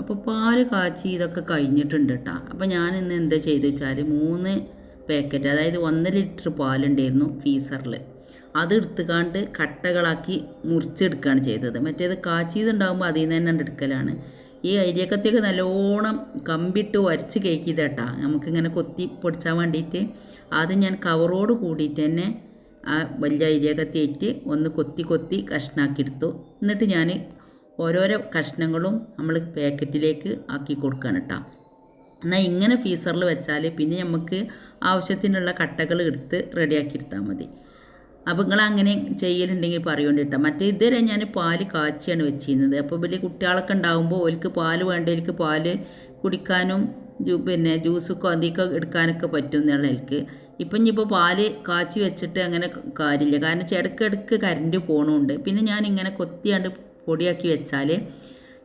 അപ്പോൾ പാൽ കാച്ചി ഇതൊക്കെ കഴിഞ്ഞിട്ടുണ്ട് കേട്ടോ അപ്പോൾ ഞാൻ ഇന്ന് എന്താ ചെയ്തു വെച്ചാൽ മൂന്ന് പാക്കറ്റ് അതായത് ഒന്ന് ലിറ്റർ പാലുണ്ടായിരുന്നു ഫീസറിൽ അത് എടുത്തുകാണ്ട് കട്ടകളാക്കി മുറിച്ചെടുക്കുകയാണ് ചെയ്തത്. മറ്റേത് കാച്ചിയതുണ്ടാകുമ്പോൾ അതിൽ നിന്ന് തന്നെ എടുക്കലാണ്. ഈ അരിയക്കത്തേക്ക് നല്ലോണം കമ്പിട്ട് വരച്ച് കേക്കിയതേട്ടാ നമുക്കിങ്ങനെ കൊത്തി പൊടിച്ചാൻ വേണ്ടിയിട്ട് അത് ഞാൻ കവറോട് കൂടിയിട്ട് തന്നെ ആ വലിയ അരിയക്കത്തേറ്റ് ഒന്ന് കൊത്തി കൊത്തി കഷ്ണാക്കിയെടുത്തു എന്നിട്ട് ഞാൻ ഓരോരോ കഷ്ണങ്ങളും നമ്മൾ പാക്കറ്റിലേക്ക് ആക്കി കൊടുക്കുകയാണ് കേട്ടോ. എന്നാൽ ഇങ്ങനെ ഫീസറിൽ വെച്ചാൽ പിന്നെ നമുക്ക് ആവശ്യത്തിനുള്ള കട്ടകൾ എടുത്ത് റെഡിയാക്കി എടുത്താൽ മതി. അപ്പോൾ നിങ്ങൾ അങ്ങനെ ചെയ്യലുണ്ടെങ്കിൽ പറയുകൊണ്ട് കേട്ടോ. മറ്റേ ഇതുവരെ ഞാൻ പാൽ കാച്ചിയാണ് വെച്ചിരുന്നത്. അപ്പോൾ വലിയ കുട്ടികളൊക്കെ ഉണ്ടാകുമ്പോൾ ഓൽക്ക് പാൽ വേണ്ടവർക്ക് പാൽ കുടിക്കാനും പിന്നെ ജ്യൂസൊക്കെ അധികം എടുക്കാനൊക്കെ പറ്റും എന്നുള്ളവർക്ക് ഇപ്പം ഇനിയിപ്പോൾ പാൽ കാച്ചി വെച്ചിട്ട് അങ്ങനെ കാര്യമില്ല. കാരണം ഇടയ്ക്കിടയ്ക്ക് കറണ്ട് പോകണമുണ്ട് പിന്നെ ഞാൻ ഇങ്ങനെ കൊത്തിയാണ്ട് പൊടിയാക്കി വെച്ചാൽ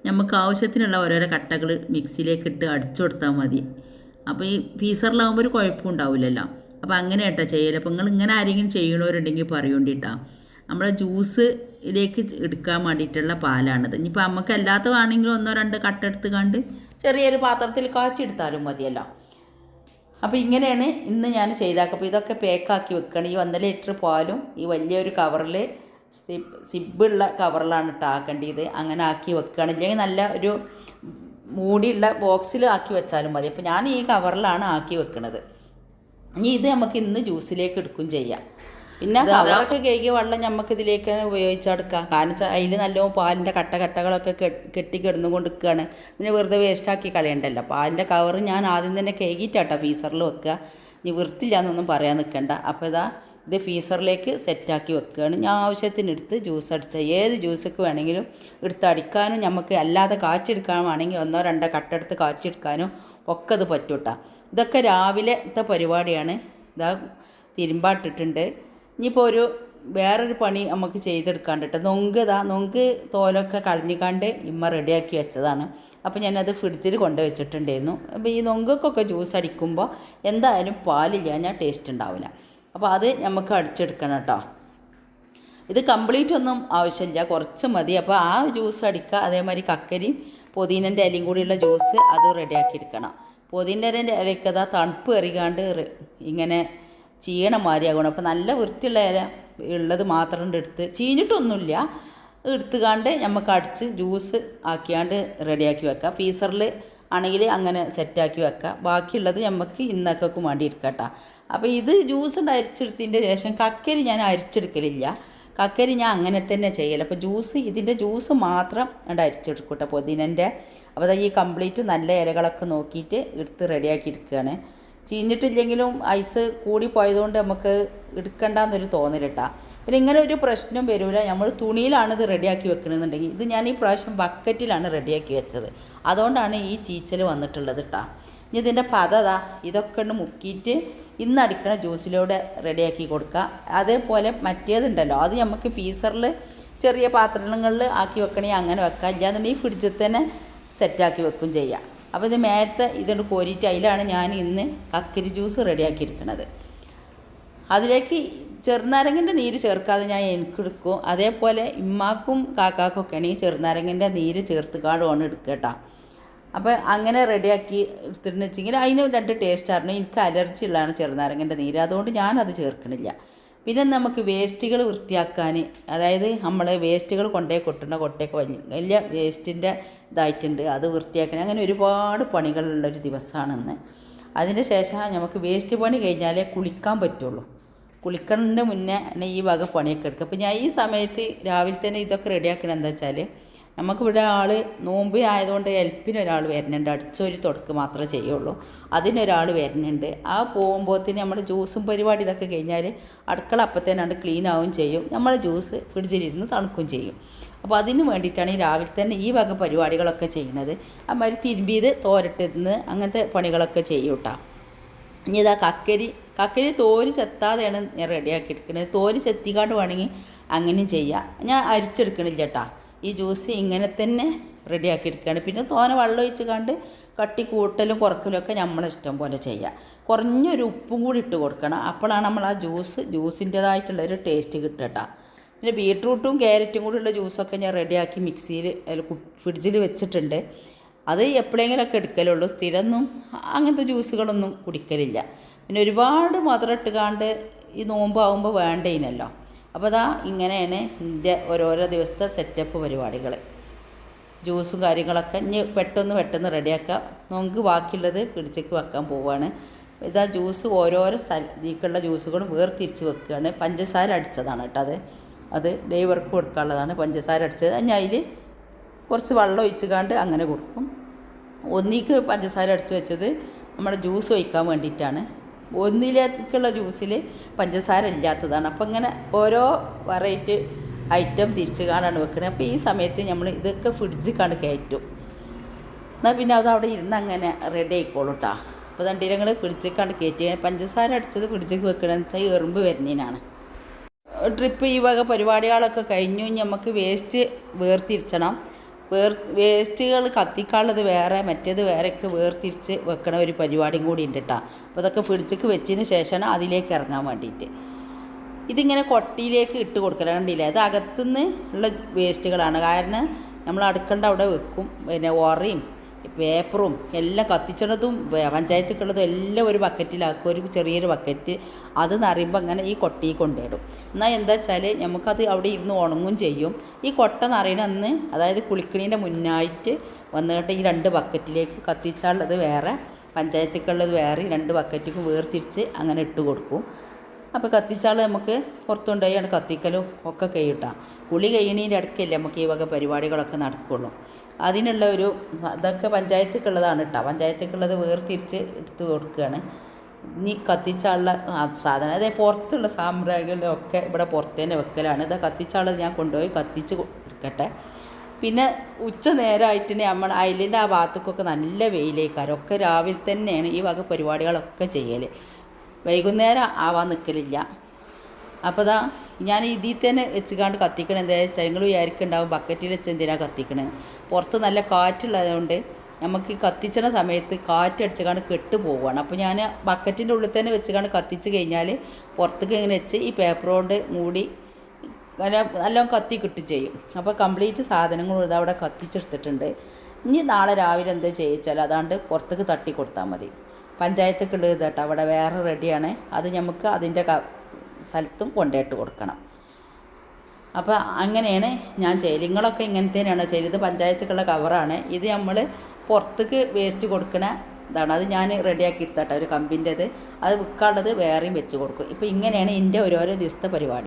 നമുക്ക് ആവശ്യത്തിനുള്ള ഓരോരോ കട്ടകൾ മിക്സിയിലേക്ക് ഇട്ട് അടിച്ചു കൊടുത്താൽ മതി. അപ്പോൾ ഈ ഫീസറിലാകുമ്പോൾ ഒരു കുഴപ്പം ഉണ്ടാവില്ലല്ലോ. അപ്പോൾ അങ്ങനെ കേട്ടോ ചെയ്യല. അപ്പോൾ നിങ്ങൾ ഇങ്ങനെ ആരെങ്കിലും ചെയ്യണവരുണ്ടെങ്കിൽ പറയുകൊണ്ടിട്ടാ നമ്മുടെ ജ്യൂസിലേക്ക് എടുക്കാൻ വേണ്ടിയിട്ടുള്ള പാലാണിത്. ഇനിയിപ്പോൾ നമുക്ക് അല്ലാത്തതാണെങ്കിലും ഒന്നോ രണ്ടോ കട്ട എടുത്ത് കണ്ട് ചെറിയൊരു പാത്രത്തിൽ കാച്ചെടുത്താലും മതിയല്ലോ. അപ്പോൾ ഇങ്ങനെയാണ് ഇന്ന് ഞാൻ ചെയ്താക്കുക അപ്പോൾ ഇതൊക്കെ പേക്കാക്കി വെക്കണം. ഈ ഒന്നര ലിറ്റർ പാലും ഈ വലിയൊരു കവറിൽ സിബ് സിബുള്ള കവറിലാണ് ഇട്ട് ആക്കേണ്ടത് അങ്ങനെ ആക്കി വെക്കുകയാണ് ഇല്ലെങ്കിൽ നല്ല ഒരു മൂടിയുള്ള ബോക്സിൽ ആക്കി വെച്ചാലും മതി. അപ്പോൾ ഞാൻ ഈ കവറിലാണ് ആക്കി വെക്കുന്നത് ഇനി ഇത് നമുക്ക് ഇന്ന് ജ്യൂസിലേക്ക് എടുക്കും ചെയ്യാം. പിന്നെ കവറൊക്കെ കഴുകിയ വെള്ളം നമുക്ക് ഇതിലേക്ക് ഉപയോഗിച്ചെടുക്കാം കാരണം വെച്ചാൽ അതിൽ നല്ലോണം പാലിന്റെ കട്ട കട്ടകളൊക്കെ കെട്ടി കിടന്നുകൊണ്ട് കൊണ്ടിരിക്കുകയാണ് പിന്നെ വെറുതെ വേസ്റ്റാക്കി കളയണ്ടല്ലോ. പാലിന്റെ കവർ ഞാൻ ആദ്യം തന്നെ കഴുകിയിട്ടാട്ടോ ഫീസറിൽ വെക്കുക. ഇനി വൃത്തില്ല എന്നൊന്നും പറയാൻ നിൽക്കണ്ട. അപ്പോൾ ഇതാ ഇത് ഫീസറിലേക്ക് സെറ്റാക്കി വെക്കുകയാണ്. ഞാൻ ആവശ്യത്തിനെടുത്ത് ജ്യൂസ് അടിച്ച ഏത് ജ്യൂസൊക്കെ വേണമെങ്കിലും എടുത്ത് അടിക്കാനും നമുക്ക് അല്ലാതെ കാച്ചെടുക്കാനാണെങ്കിൽ ഒന്നോ രണ്ടോ കട്ടെടുത്ത് കാച്ചെടുക്കാനും ഒക്കെ അത് പറ്റൂട്ടാ ഇതൊക്കെ രാവിലത്തെ പരിപാടിയാണ്. ഇതാ തിരുമ്പാട്ടിട്ടുണ്ട്. ഇനിയിപ്പോൾ ഒരു വേറൊരു പണി നമുക്ക് ചെയ്തെടുക്കാണ്ടിട്ട് നൊങ്ക് ഇതാ നൊങ്ക് തോലൊക്കെ കളഞ്ഞിക്കാണ്ട് ഇമ്മ റെഡിയാക്കി വെച്ചതാണ്. അപ്പോൾ ഞാനത് ഫ്രിഡ്ജിൽ കൊണ്ട് വെച്ചിട്ടുണ്ടായിരുന്നു. അപ്പോൾ ഈ നൊങ്കൊക്കെ ജ്യൂസ് അടിക്കുമ്പോൾ എന്തായാലും പാലില്ല ഞാൻ ടേസ്റ്റ് ഉണ്ടാവില്ല അപ്പോൾ അത് നമുക്ക് അടിച്ചെടുക്കണം കേട്ടോ. ഇത് കംപ്ലീറ്റ് ഒന്നും ആവശ്യമില്ല. കുറച്ച് മതി. അപ്പോൾ ആ ജ്യൂസ് അടിക്കുക. അതേമാതിരി കക്കരിയും പൊതിനന്റെ ഇലയും കൂടിയുള്ള ജ്യൂസ് അത് റെഡിയാക്കി എടുക്കണം ഇലയ്ക്ക് അതാ തണുപ്പ് എറിയാണ്ട് ഇങ്ങനെ ചീണ മാതിരിയാകണം അപ്പോൾ നല്ല വൃത്തിയുള്ള ഇല ഉള്ളത് മാത്രം എടുത്ത് ചീഞ്ഞിട്ടൊന്നുമില്ല. എടുത്തുകാണ്ട് നമുക്ക് അടിച്ച് ജ്യൂസ് ആക്കിയാണ്ട് റെഡിയാക്കി വെക്കാം. ഫീസറിൽ ആണെങ്കിൽ അങ്ങനെ സെറ്റാക്കി വെക്കാം. ബാക്കിയുള്ളത് നമുക്ക് ഇന്നൊക്കെ വേണ്ടി എടുക്കട്ടോ അപ്പോൾ ഇത് ജ്യൂസ് ഉണ്ട് അരിച്ചെടുത്തതിന്റെ ശേഷം കക്കരി ഞാൻ അരിച്ചെടുക്കലില്ല. കക്കരി ഞാൻ അങ്ങനെ തന്നെ ചെയ്യല. അപ്പോൾ ജ്യൂസ് ഇതിന്റെ ജ്യൂസ് മാത്രം ഉണ്ട് അരിച്ചെടുക്കട്ടെ പൊതിനന്റെ അപ്പോൾ ഈ കംപ്ലീറ്റ് നല്ല ഇലകളൊക്കെ നോക്കിയിട്ട് എടുത്ത് റെഡിയാക്കി എടുക്കുകയാണ് ചീഞ്ഞിട്ടില്ലെങ്കിലും ഐസ് കൂടി പോയതുകൊണ്ട് നമുക്ക് എടുക്കണ്ടെന്നൊരു തോന്നലിട്ടാ പിന്നെ ഇങ്ങനെ ഒരു പ്രശ്നം വരില്ല നമ്മൾ തുണിയിലാണ് ഇത് റെഡിയാക്കി വെക്കണമെന്നുണ്ടെങ്കിൽ ഇത് ഞാൻ ഈ പ്രാവശ്യം ബക്കറ്റിലാണ് റെഡിയാക്കി വെച്ചത്. അതുകൊണ്ടാണ് ഈ ചീച്ചൽ വന്നിട്ടുള്ളത് കേട്ടോ ഇനി ഇതിന്റെ പതതാ ഇതൊക്കെ ഒന്ന് മുക്കിയിട്ട് ഇന്ന് അടിക്കണ ജ്യൂസിലൂടെ റെഡിയാക്കി കൊടുക്കുക. അതേപോലെ മറ്റേതുണ്ടല്ലോ അത് നമുക്ക് ഫീസറിൽ ചെറിയ പാത്രങ്ങളിൽ ആക്കി വെക്കണമെങ്കിൽ അങ്ങനെ വെക്കാം. ഇല്ലാന്നുണ്ടെങ്കിൽ ഫ്രിഡ്ജിൽ തന്നെ സെറ്റാക്കി വെക്കും ചെയ്യാം. അപ്പോൾ ഇത് നേരത്തെ ഇതുകൊണ്ട് കോരിയിട്ട് അതിലാണ് ഞാൻ ഇന്ന് കക്കരി ജ്യൂസ് റെഡിയാക്കി എടുക്കുന്നത് അതിലേക്ക് ചെറുനാരങ്ങന്റെ നീര് ചേർക്കാതെ ഞാൻ എനിക്ക് എടുക്കും. അതേപോലെ ഇമ്മാക്കും കാക്കാക്കും ഒക്കെ ആണെങ്കിൽ ചെറുനാരങ്ങന്റെ നീര് ചേർത്ത് കാടുമാണ് എടുക്കുക കേട്ടോ. അപ്പോൾ അങ്ങനെ റെഡിയാക്കി എടുത്തിട്ടെന്ന് വെച്ചെങ്കിൽ അതിന് രണ്ട് ടേസ്റ്റ് ആയിരുന്നു. എനിക്ക് അലർജി ഉള്ളതാണ് ചെറുനാരങ്ങന്റെ നീര്. അതുകൊണ്ട് ഞാനത് ചേർക്കണില്ല. പിന്നെ നമുക്ക് വേസ്റ്റുകൾ വൃത്തിയാക്കാൻ അതായത് നമ്മൾ വേസ്റ്റുകൾ കൊണ്ടേ കൊട്ടുന്ന കൊട്ടയൊക്കെ വലിയ വലിയ വേസ്റ്റിന്റെ ഇതായിട്ടുണ്ട്. അത് വൃത്തിയാക്കാൻ അങ്ങനെ ഒരുപാട് പണികളുള്ളൊരു ദിവസമാണ് ഇന്ന്. അതിന് ശേഷം നമുക്ക് വേസ്റ്റ് പണി കഴിഞ്ഞാലേ കുളിക്കാൻ പറ്റുള്ളൂ. കുളിക്കണതിന്റെ മുന്നേ ഈ വക പണിയൊക്കെ എടുക്കുക. അപ്പോൾ ഞാൻ ഈ സമയത്ത് രാവിലെ തന്നെ ഇതൊക്കെ റെഡിയാക്കണം എന്താ വെച്ചാൽ നമുക്കിവിടെ ആൾ നോമ്പ് ആയതുകൊണ്ട് ഹെൽപ്പിന് ഒരാൾ വരുന്നുണ്ട്. അടിച്ചൊരു തുടക്ക് മാത്രമേ ചെയ്യുള്ളൂ. അതിനൊരാൾ വരുന്നുണ്ട്. ആ പോകുമ്പോഴത്തേന് നമ്മൾ ജ്യൂസും പരിപാടി ഇതൊക്കെ കഴിഞ്ഞാൽ അടുക്കള അപ്പത്തേനാണ്ട് ക്ലീൻ ആവുകയും ചെയ്യും. നമ്മൾ ജ്യൂസ് ഫ്രിഡ്ജിലിരുന്ന് തണുക്കുകയും ചെയ്യും. അപ്പോൾ അതിന് വേണ്ടിയിട്ടാണ് ഈ രാവിലെ തന്നെ ഈ വക പരിപാടികളൊക്കെ ചെയ്യുന്നത്. അമ്മമാർ തിരുമ്പിയത് തോരട്ടിരുന്ന് അങ്ങനത്തെ പണികളൊക്കെ ചെയ്യും കേട്ടോ ഇനി ഇതാ കക്കരി. കക്കരി തോൽ ചെത്താതെയാണ് ഞാൻ റെഡിയാക്കി എടുക്കുന്നത് തോൽ ചെത്തിക്കാണ്ട് വേണമെങ്കിൽ അങ്ങനെയും ചെയ്യാം. ഞാൻ അരിച്ചെടുക്കണില്ല കേട്ടാ ഈ ജ്യൂസ് ഇങ്ങനെ തന്നെ റെഡിയാക്കി എടുക്കുകയാണ് പിന്നെ തോന വെള്ളം ഒഴിച്ച് കണ്ട് കട്ടി കൂട്ടലും കുറക്കലും ഒക്കെ നമ്മളെ ഇഷ്ടം പോലെ ചെയ്യാം. കുറഞ്ഞൊരു ഉപ്പും കൂടി ഇട്ട് കൊടുക്കണം. അപ്പോഴാണ് നമ്മൾ ആ ജ്യൂസ് ജ്യൂസിന്റേതായിട്ടുള്ളൊരു ടേസ്റ്റ് കിട്ടുക കേട്ടോ. പിന്നെ ബീട്രൂട്ടും ക്യാരറ്റും കൂടിയുള്ള ജ്യൂസൊക്കെ ഞാൻ റെഡിയാക്കി മിക്സിയിൽ ഫ്രിഡ്ജിൽ വെച്ചിട്ടുണ്ട്. അത് എപ്പോഴെങ്കിലുമൊക്കെ എടുക്കലുള്ളൂ. സ്ഥിരമൊന്നും അങ്ങനത്തെ ജ്യൂസുകളൊന്നും കുടിക്കലില്ല. പിന്നെ ഒരുപാട് മധുരം ഇട്ടുകാണ്ട് ഈ നോമ്പാവുമ്പോൾ വേണ്ടേനല്ലോ. അപ്പോൾ അതാ ഇങ്ങനെയാണ് എന്റെ ഓരോരോ ദിവസത്തെ സെറ്റപ്പ് പരിപാടികൾ ജ്യൂസും കാര്യങ്ങളൊക്കെ ഇനി പെട്ടെന്ന് പെട്ടെന്ന് റെഡിയാക്കാം നമുക്ക് ബാക്കിയുള്ളത് പിടിച്ചേക്ക് വെക്കാൻ പോവുകയാണ് ഇതാ ജ്യൂസ് ഓരോരോ സ്ഥലത്തേക്കുള്ള ജ്യൂസുകളും വേർതിരിച്ച് വെക്കുകയാണ് പഞ്ചസാര അടിച്ചതാണ് കേട്ടോ അത്. അത് ഡ്രൈവർക്ക് കൊടുക്കാനുള്ളതാണ്. പഞ്ചസാര അടിച്ചത്. ഞാൻ അതിൽ കുറച്ച് വെള്ളം ഒഴിച്ച് കാണ്ട് അങ്ങനെ കൊടുക്കും. ഒന്നിക്ക് പഞ്ചസാര അടിച്ച് വെച്ചത് നമ്മുടെ ജ്യൂസ് ഒഴിക്കാൻ വേണ്ടിയിട്ടാണ്. ഒന്നിലേക്കുള്ള ജ്യൂസിൽ പഞ്ചസാര ഇല്ലാത്തതാണ്. അപ്പം ഇങ്ങനെ ഓരോ വെറൈറ്റി ഐറ്റം തിരിച്ച് കാണാണ് വെക്കുന്നത് അപ്പോൾ ഈ സമയത്ത് നമ്മൾ ഇതൊക്കെ ഫ്രിഡ്ജിൽ കണ്ട് കയറ്റും. എന്നാൽ പിന്നെ അത് അവിടെ ഇരുന്ന് അങ്ങനെ റെഡി ആയിക്കോളൂ കേട്ടോ അപ്പോൾ തണ്ടീരങ്ങൾ ഫ്രിഡ്ജിൽ കണ്ട് കയറ്റി പഞ്ചസാര അടിച്ചത് ഫ്രിഡ്ജിൽ വെക്കണമെന്ന് വെച്ചാൽ എറുമ്പ് വരുന്നതിനാണ് ട്രിപ്പ് ഈ വക പരിപാടികളൊക്കെ കഴിഞ്ഞു. നമുക്ക് വേസ്റ്റ് വേർതിരിച്ചണം. വേർ വേസ്റ്റുകൾ കത്തിക്കാനുള്ളത് വേറെ മറ്റേത് വേറെയൊക്കെ വേർതിരിച്ച് വെക്കണ ഒരു പരിപാടിയും കൂടി ഉണ്ട് കേട്ടോ അപ്പോൾ അതൊക്കെ ഫ്രിഡ്ജിക്ക് വെച്ചതിന് ശേഷമാണ് അതിലേക്ക് ഇറങ്ങാൻ വേണ്ടിയിട്ട് ഇതിങ്ങനെ കൊട്ടിയിലേക്ക് ഇട്ട് കൊടുക്കലാണ്ടില്ല അത് അകത്തുനിന്ന് ഉള്ള വേസ്റ്റുകളാണ്. കാരണം നമ്മൾ അടുക്കണ്ട അവിടെ വെക്കും. പിന്നെ ഒറയും പേപ്പറും എല്ലാം കത്തിച്ചണതും പഞ്ചായത്തുക്കുള്ളതും എല്ലാം ഒരു ബക്കറ്റിലാക്കും ഒരു ചെറിയൊരു ബക്കറ്റ്. അത് നിറയുമ്പോൾ അങ്ങനെ ഈ കൊട്ടി കൊണ്ടിടും എന്നാൽ എന്താ വെച്ചാൽ നമുക്കത് അവിടെ ഇരുന്ന് ഉണങ്ങും ചെയ്യും. ഈ കൊട്ട നിറയണ അന്ന് അതായത് കുളിക്കണീന്റെ മുന്നായിട്ട് വന്നിട്ട് ഈ രണ്ട് ബക്കറ്റിലേക്ക് കത്തിച്ചാലുള്ളത് വേറെ പഞ്ചായത്തുക്കുള്ളത് വേറെ രണ്ട് ബക്കറ്റിക്കും വേർതിരിച്ച് അങ്ങനെ ഇട്ട് കൊടുക്കും. അപ്പോൾ കത്തിച്ചാൽ നമുക്ക് പുറത്തുകൊണ്ടുപോയാണ് കത്തിക്കലും ഒക്കെ കഴിയട്ടാം. കുളി കഴിയണീന്റെ ഇടയ്ക്കല്ലേ നമുക്ക് ഈ വക പരിപാടികളൊക്കെ നടക്കുകയുള്ളൂ അതിനുള്ള ഒരു ഇതൊക്കെ പഞ്ചായത്തേക്കുള്ളതാണ് കേട്ടോ പഞ്ചായത്തേക്കുള്ളത് വേർതിരിച്ച് എടുത്ത് കൊടുക്കുകയാണ്. ഇനി കത്തിച്ചാളുള്ള സാധനം അതായത് പുറത്തുള്ള സാമ്രാജ്യമൊക്കെ ഇവിടെ പുറത്ത് തന്നെ വെക്കലാണ്. ഇത് കത്തിച്ചാളുള്ളത് ഞാൻ കൊണ്ടുപോയി കത്തിച്ച് കൊടുക്കട്ടെ പിന്നെ ഉച്ച നേരമായിട്ട് നമ്മൾ അയലിന്റെ ആ ഭാഗത്തേക്കൊക്കെ നല്ല വെയിലേക്കാരൊക്കെ രാവിലെ തന്നെയാണ് ഈ വക പരിപാടികളൊക്കെ ചെയ്യൽ വൈകുന്നേരം ആവാൻ നിൽക്കലില്ല അപ്പോൾ ദാ ഞാൻ ഇതിൽ തന്നെ വെച്ചുകാണ്ട് കത്തിക്കണം. എന്തായാലും വെച്ചാൽ നിങ്ങൾ ഉണ്ടാവും ബക്കറ്റിൽ വെച്ച് എന്തിനാണ് കത്തിക്കണത് പുറത്ത് നല്ല കാറ്റുള്ളതുകൊണ്ട് നമുക്ക് ഈ കത്തിച്ചണ സമയത്ത് കാറ്റടിച്ചുകാണ്ട് കെട്ട് പോവുകയാണ്. അപ്പോൾ ഞാൻ ബക്കറ്റിന്റെ ഉള്ളിൽ തന്നെ വെച്ചുകാണ്ട് കത്തിച്ച് കഴിഞ്ഞാൽ പുറത്തേക്ക് ഇങ്ങനെ വെച്ച് ഈ പേപ്പർ കൊണ്ട് മൂടി അങ്ങനെ നല്ലോണം കത്തി കിട്ടും ചെയ്യും. അപ്പോൾ കംപ്ലീറ്റ് സാധനങ്ങളും ഇത് അവിടെ കത്തിച്ചെടുത്തിട്ടുണ്ട്. ഇനി നാളെ രാവിലെ എന്താ ചെയ്യിച്ചാൽ അതാണ്ട് പുറത്തേക്ക് തട്ടി കൊടുത്താൽ മതി. പഞ്ചായത്തേക്കുള്ളത് കേട്ടോ. അവിടെ വേറെ റെഡിയാണ്. അത് നമുക്ക് അതിന്റെ സ്ഥലത്തും കൊണ്ടുപോയിട്ട് കൊടുക്കണം. അപ്പോൾ അങ്ങനെയാണ് ഞാൻ ചെയ്യൽ നിങ്ങളൊക്കെ തന്നെയാണ് ചെയ്തത് പഞ്ചായത്തുക്കുള്ള കവറാണ്. ഇത് നമ്മൾ പുറത്തേക്ക് വേസ്റ്റ് കൊടുക്കണ ഇതാണ്. അത് ഞാൻ റെഡിയാക്കി എടുത്തട്ടെ ഒരു കമ്പിന്റെത്. അത് വിൽക്കാനുള്ളത് വേറെയും വെച്ച് കൊടുക്കും. ഇപ്പോൾ ഇങ്ങനെയാണ് എന്റെ ഓരോരോ ദിവസത്തെ പരിപാടി.